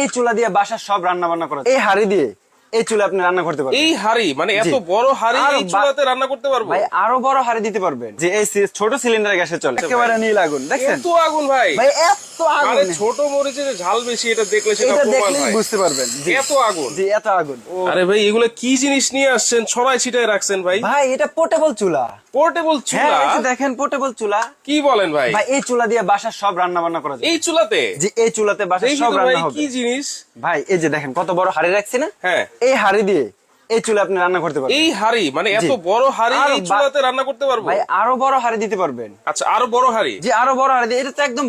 এই চুলা দিয়ে বাসার সব রান্না বান্না করা এই হাড়ি দিয়ে? এই চুলা আপনি রান্না করতে পারবেন। এই হাড়ি? মানে এত বড় হাড়ি আর এই চুলাতে রান্না করতে পারব? ভাই আরও বড় হাড়ি দিতে পারবেন। যে এই ছোট সিলিন্ডার গ্যাসে চলে। একেবারে নীল আগুন দেখেন এত আগুন ভাই। ভাই এত আরে আগুন ছোট মরিচে যে ঝাল বেশি এটা দেখলে সেটা এটা দেখলেই বুঝতে পারবেন। এত আগুন। জি এত আগুন। আরে ভাই এগুলো কি জিনিস নিয়ে আসছেন? ছড়াই ছিটাই রাখছেন ভাই। ভাই এটা পোর্টেবল চুলা। পোর্টেবল হ্যাঁ চুলা? এই যে দেখেন পোর্টেবল চুলা। কি বলেন ভাই? ভাই এই চুলা দিয়ে বাসার সব রান্না বান্না করা যায়। এই চুলাতে? জি এই চুলাতে বাসার সব রান্না হবে। কি জিনিস? ভাই এই যে দেখেন কত বড় হাড়ি রাখছি না? হ্যাঁ। এই হাড়ি দিয়ে এই চুলা আপনি রান্না করতে পারবেন। এই হাড়ি মানে এত বড় হাড়ি এই চুলাতে রান্না করতে পারব? ভাই আরও বড় হাড়ি দিতে পারবেন। আচ্ছা আরও বড় হাড়ি? জি আরও বড় হাড়ি এটা তো একদম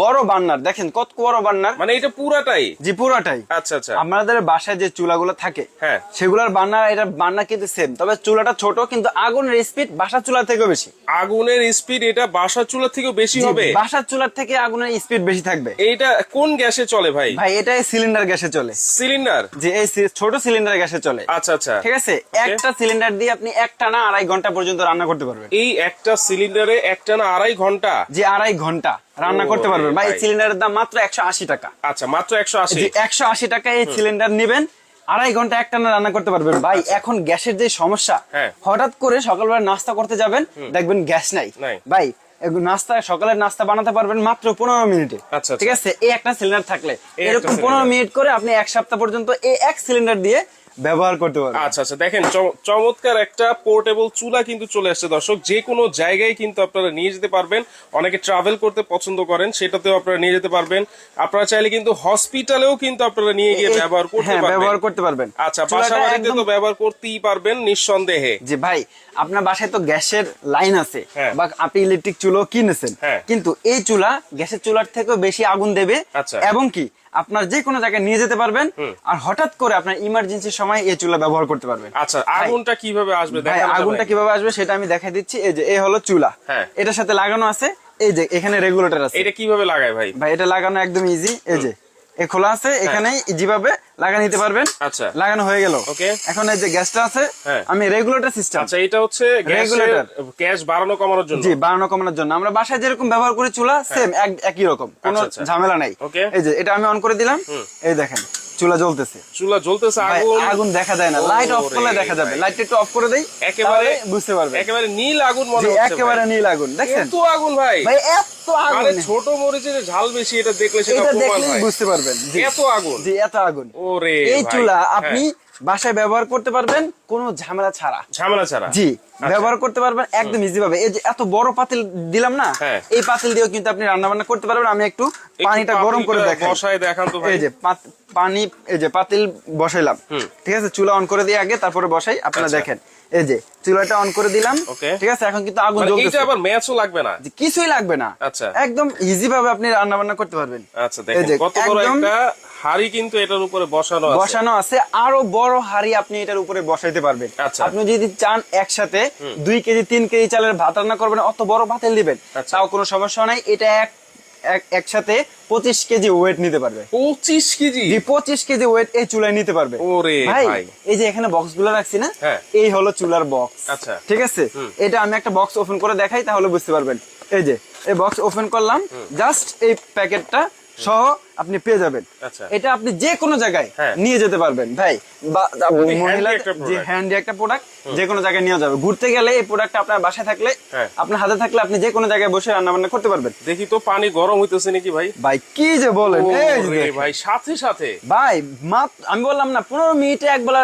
বড় বান্নার। দেখেন কত বড় বান্নার। মানে এটা পুরাটাই? জি পুরাটাই। আচ্ছা আচ্ছা। আমাদের বাসায় যে চুলাগুলো থাকে হ্যাঁ। সেগুলোর বান্না এটা বান্না কিন্তু সেম তবে চুলাটা ছোট কিন্তু আগুনের স্পিড বাসার চুলার থেকেও বেশি। আগুনের স্পিড এটা বাসার চুলা থেকেও বেশি হবে? বাসার চুলার থেকে আগুনের স্পিড বেশি থাকবে। এটা কোন গ্যাসে চলে ভাই? ভাই এটা সিলিন্ডার গ্যাসে চলে। সিলিন্ডার যে এই ছোট সিলিন্ডার গ্যাসে চলে। আচ্ছা আচ্ছা। ঠিক আছে? একটা সিলিন্ডার দিয়ে আপনি একটা না আড়াই ঘণ্টা পর্যন্ত রান্না করতে পারবেন। এই একটা সিলিন্ডারে একটা না আড়াই ঘণ্টা? যে আড়াই ঘণ্টা রান্না করতে পারবেন। এই সিলিন্ডারের দাম মাত্র একশো আশি টাকা। আচ্ছা মাত্র একশো আশি। একশো আশি টাকা এই সিলিন্ডার নেবেন। আড়াই ঘণ্টা রান্না করতে পারবেন। ভাই এখন গ্যাসের যে সমস্যা আচ্ছা। হ্যাঁ। হঠাৎ করে সকালবেলা নাস্তা করতে যাবেন দেখবেন গ্যাস নাই। ভাই নাস্তা সকালের নাস্তা বানাতে পারবেন মাত্র পনেরো মিনিটে। আচ্ছা, ঠিক আছে? এই একটা সিলিন্ডার থাকলে। এরকম পনেরো মিনিট করে আপনি এক সপ্তাহ পর্যন্ত এই এক সিলিন্ডার দিয়ে ব্যবহার করতে পারবেন আচ্ছা আচ্ছা দেখেন চমৎকার একটা পোর্টেবল চুলা কিন্তু চলে আসছে দর্শক। যে কোনো জায়গায় কিন্তু আপনারা নিয়ে যেতে পারবেন। অনেকে ট্রাভেল করতে পছন্দ করেন সেটাতেও আপনারা নিয়ে যেতে পারবেন। আপনারা চাইলে কিন্তু হসপিটালেও কিন্তু আপনারা নিয়ে গিয়ে ব্যবহার করতে হ্যাঁ ব্যবহার পারবেন করতে পারবেন। আচ্ছা বাসা বাড়িতে তো ব্যবহার করতেই পারবেন নিঃসন্দেহে। যে ভাই আপনার বাসায় তো গ্যাসের লাইন আছে হ্যাঁ। বা আপনি ইলেকট্রিক চুলো কিনেছেন। হ্যাঁ। কিন্তু এই চুলা গ্যাসের চুলার থেকেও বেশি আগুন দেবে। আচ্ছা। এবং কি? আপনার যে কোনো জায়গায় নিয়ে যেতে পারবেন আর হঠাৎ করে আপনার ইমার্জেন্সি সময় এই চুলা ব্যবহার করতে পারবেন। আচ্ছা আগুনটা কীভাবে আসবে? আগুনটা কীভাবে আসবে সেটা আমি দেখাই দিচ্ছি। এই যে এ হলো চুলা। হ্যাঁ। এটার সাথে লাগানো আছে। এই যে এখানে রেগুলেটর আছে। এটা কীভাবে লাগায় ভাই? ভাই এটা লাগানো একদম ইজি এই যে এ খোলা আছে এখানে যেভাবে লাগা নিতে পারবেন হ্যাঁ। আচ্ছা। লাগানো হয়ে গেল। ওকে। এখন এই যে গ্যাসটা আছে হ্যাঁ। আমি রেগুলেটর সিস্টেম। আচ্ছা এটা হচ্ছে রেগুলেটর। গ্যাস বাড়ানো কমানোর জন্য? জি বাড়ানো কমানোর জন্য। আমরা বাসায় যেরকম ব্যবহার করি চুলা সেম একই রকম। কোনো হ্যাঁ। আচ্ছা, আচ্ছা। ঝামেলা নাই। এই যে এটা আমি অন করে দিলাম। এই দেখেন। চুলা জ্বলতেছে। চুলা জ্বলতেছে আগুন। আগুন দেখা যায় না লাইট অফ করলে দেখা যাবে। লাইট একটু অফ করে দেই একেবারে বুঝতে পারবে একেবারে নীল আগুন মনে হচ্ছে একেবারে নীল আগুন দেখছেন? এত আগুন ভাই। ভাই এত আগুন। আরে ছোট মরিচে যে ঝাল বেশি এটা দেখলে সেটা এটা হয়। বুঝতে পারবেন এত আগুন। জি এত আগুন। ওরে এই চুলা হ্যাঁ, আপনি বাসায় ব্যবহার করতে পারবেন কোনো ঝামেলা ছাড়া। ঝামেলা ছাড়া। জি আচ্ছা। ব্যবহার করতে পারবেন একদম ইজি ভাবে। এই যে এত বড় পাতিল দিলাম না হ্যাঁ। এই পাতিল দিয়েও কিন্তু আপনি রান্না বান্না করতে পারবেন। আমি একটু পানিটা গরম করে দেখাই। বসায় দেখান তো ভাই। এই যে পানি এই যে পাতিল বসাইলাম। ঠিক আছে? চুলা অন করে দিয়ে আগে তারপরে বসাই। আপনারা আচ্ছা। দেখেন। এই যে চুলাটা অন করে দিলাম। ঠিক আছে? এখন কিন্তু আগুন মানে জ্বলতেছে। এইটা আবার ম্যাচও লাগবে না? কিছুই লাগবে না। আচ্ছা। একদম ইজি ভাবে আপনি রান্না বান্না করতে পারবেন। আচ্ছা দেখেন কত বড় একটা হাড়ি কিন্তু এটার উপরে বসানো আছে। বসানো আছে। আরও বড় হাড়ি আপনি এটার উপরে বসাইতে পারবেন। আচ্ছা। আপনি যদি চান একসাথে দুই কেজি তিন কেজি চালের ভাত রান্না করবেন অত বড় ভাতেল দিবেন আচ্ছা। তাও কোনো সমস্যা নাই। এটা এক- একসাথে পঁচিশ কেজি ওয়েট নিতে পারবে। পঁচিশ কেজি? পঁচিশ কেজি ওয়েট এই চুলায় নিতে পারবে। ওরে ভাই ভাই। এই যে এখানে বক্সগুলো রাখছি না হ্যাঁ। এই হলো চুলার বক্স আচ্ছা। ঠিক আছে? এটা আমি একটা বক্স ওপেন করে দেখাই তাহলে বুঝতে পারবেন। এই যে এই বক্স ওপেন করলাম জাস্ট এই প্যাকেটটা সহ আপনি পেয়ে যাবেন। আচ্ছা। এটা আপনি যে কোনো জায়গায় হ্যাঁ। নিয়ে যেতে পারবেন। ভাই মহিলা যে। হ্যান্ডি একটা প্রোডাক্ট যে কোনো জায়গায় নিয়ে যাবে। ঘুরতে গেলে এই প্রোডাক্টটা আপনার বাসায় থাকলে হ্যাঁ। আপনার হাতে থাকলে আপনি যে কোনো জায়গায় বসে রান্না বান্না করতে পারবেন। দেখি তো পানি গরম হইতেছে নাকি ভাই? ভাই কি যে বলেন। ভাই সাথে সাথে। ভাই মাত্র আমি বললাম না পনেরো মিনিটে একবেলা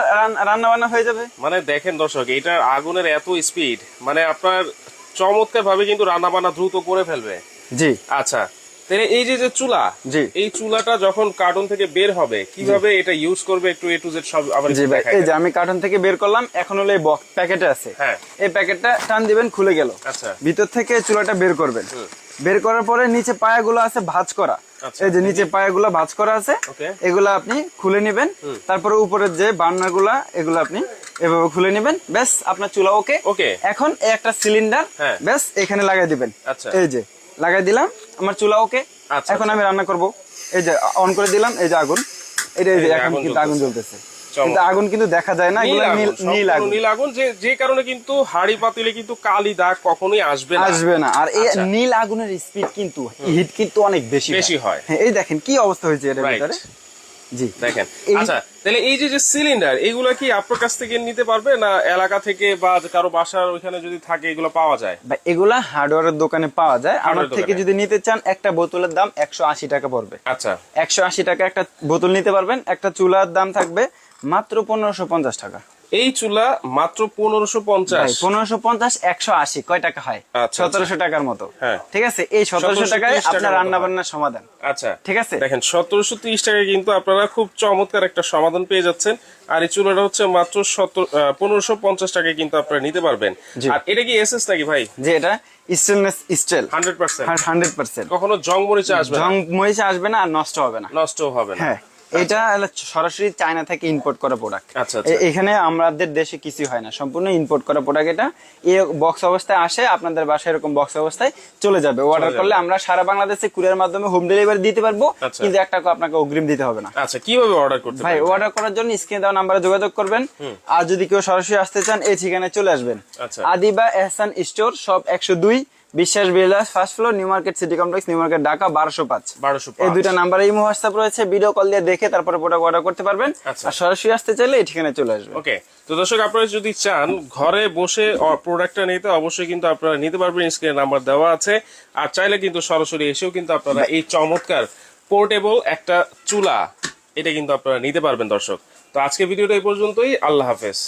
রান্না বান্না হয়ে যাবে। মানে দেখেন দর্শক এটার আগুনের এত স্পিড মানে আপনার চমৎকার ভাবে কিন্তু রান্না বান্না দ্রুত করে ফেলবে। জি। আচ্ছা এই যে যে চুলা জি। এই চুলাটা যখন কার্টুন থেকে বের হবে কীভাবে এটা ইউজ করবে একটু এ টু জেড সব আবার জি ভাই এই যে আমি কার্টন থেকে বের করলাম এখন হলো এই বক্স প্যাকেটে আছে হ্যাঁ। এই প্যাকেটটা টান দিবেন খুলে গেল আচ্ছা। ভিতর থেকে চুলাটা বের করবেন বের করার পরে নিচে পায়াগুলো আছে ভাঁজ করা আচ্ছা। এই যে নিচে পায়াগুলো ভাঁজ করা আছে. এগুলা আপনি খুলে নেবেন তারপরে উপরের যে বার্নারগুলা এগুলো আপনি এভাবে খুলে নেবেন ব্যাস আপনার চুলা ওকে Okay. এখন একটা সিলিন্ডার হ্যাঁ। ব্যাস এখানে লাগাই দিবেন আচ্ছা। এই যে লাগাই দিলাম আমার চুলা ওকে। আচ্ছা, এখন আচ্ছা। আমি রান্না করব। এই যে অন করে দিলাম এই যে আগুন। এটা এই যে এখন কিন্তু আগুন জ্বলতেছে। কিন্তু আগুন কিন্তু দেখা যায় না নীল এগুলো আগুন, নীল নীল আগুন। নীল আগুন। যে যে কারণে কিন্তু হাড়ি পাতিলে কিন্তু কালি দাগ কখনোই আসবে না। আসবে না। আর এই আচ্ছা। নীল আগুনের স্পিড কিন্তু হিট কিন্তু অনেক বেশি বেশি হয়। হ্যাঁ, এই দেখেন কি অবস্থা হয়েছে এর ভিতরে। জি। দেখেন। আচ্ছা তাহলে এই যে যে সিলিন্ডার এগুলা কি আপনার কাছ থেকে নিতে পারবে না এলাকা থেকে বা কারও বাসার ওইখানে যদি থাকে এগুলো পাওয়া যায়? বা এগুলা হার্ডওয়্যারের দোকানে পাওয়া যায়। আমার থেকে যদি নিতে চান একটা বোতলের দাম একশো আশি টাকা পড়বে। আচ্ছা। একশো আশি টাকা একটা বোতল নিতে পারবেন একটা চুলার দাম থাকবে মাত্র পনেরোশো পঞ্চাশ টাকা। এই চুলা মাত্র পনেরোশো পঞ্চাশ। পনেরোশো পঞ্চাশ একশো আশি কয় টাকা হয়? আচ্ছা, সতেরোশো টাকার মতো। হ্যাঁ। ঠিক আছে? এই সতেরোশো টাকায় আপনার রান্না বান্নার সমাধান। আচ্ছা। ঠিক আছে? দেখেন সতেরোশো ত্রিশ টাকায় কিন্তু আপনারা খুব চমৎকার একটা সমাধান পেয়ে যাচ্ছেন। আর এই চুলাটা হচ্ছে মাত্র পনেরোশো পঞ্চাশ টাকায় কিন্তু আপনারা নিতে পারবেন। আর এটা কি এসএস নাকি ভাই? যে এটা stainless steel hundred percent. Hundred percent. কখনো জং মরিচা আসবে না? জং মরিচা আসবে না আর নষ্ট হবে না। নষ্ট হবে না। হ্যাঁ। এটা সরাসরি চায়না থেকে ইম্পোর্ট করা প্রোডাক্ট আচ্ছা, আচ্ছা। এখানে আমাদের দেশে কিছু হয় না। সম্পূর্ণ ইম্পোর্ট করা প্রোডাক্ট এটা। এই বক্স অবস্থায় আসে আপনাদের বাসায় এরকম বক্স অবস্থায় চলে যাবে। অর্ডার করলে আমরা সারা বাংলাদেশে কুরিয়ার মাধ্যমে হোম ডেলিভারি দিতে পারব আচ্ছা। কিন্তু একটা আপনাকে অগ্রিম দিতে হবে না। আচ্ছা কীভাবে অর্ডার করতে ভাই অর্ডার করার জন্য স্ক্রিনে দেওয়া নাম্বারে যোগাযোগ করবেন। আর যদি কেউ সরাসরি আসতে চান এই ঠিকানায় চলে আসবেন। আদিবা এহসান স্টোর সব একশো দুই Biswas Bilas first floor New Market City Complex New Market Dhaka বারোশো পাঁচ। বারোশো এই দুইটা নাম্বারে ইমো হোয়াটসঅ্যাপ রয়েছে ভিডিও কল দিয়ে দেখে তারপরে প্রোডাক্ট অর্ডার করতে পারবেন। আচ্ছা। আর সরাসরি আসতে চাইলে এই ঠিকানায় চলে আসবে ওকে তো দর্শক আপনারা যদি চান ঘরে বসে প্রোডাক্টটা নিতে অবশ্যই কিন্তু আপনারা নিতে পারবেন স্ক্রিনে নাম্বার দেওয়া আছে। আর চাইলে কিন্তু সরাসরি এসেও কিন্তু আপনারা এই চমৎকার পোর্টেবল একটা চুলা এটা কিন্তু আপনারা নিতে পারবেন দর্শক। তো আজকে ভিডিওটা এই পর্যন্তই আল্লাহ হাফেজ।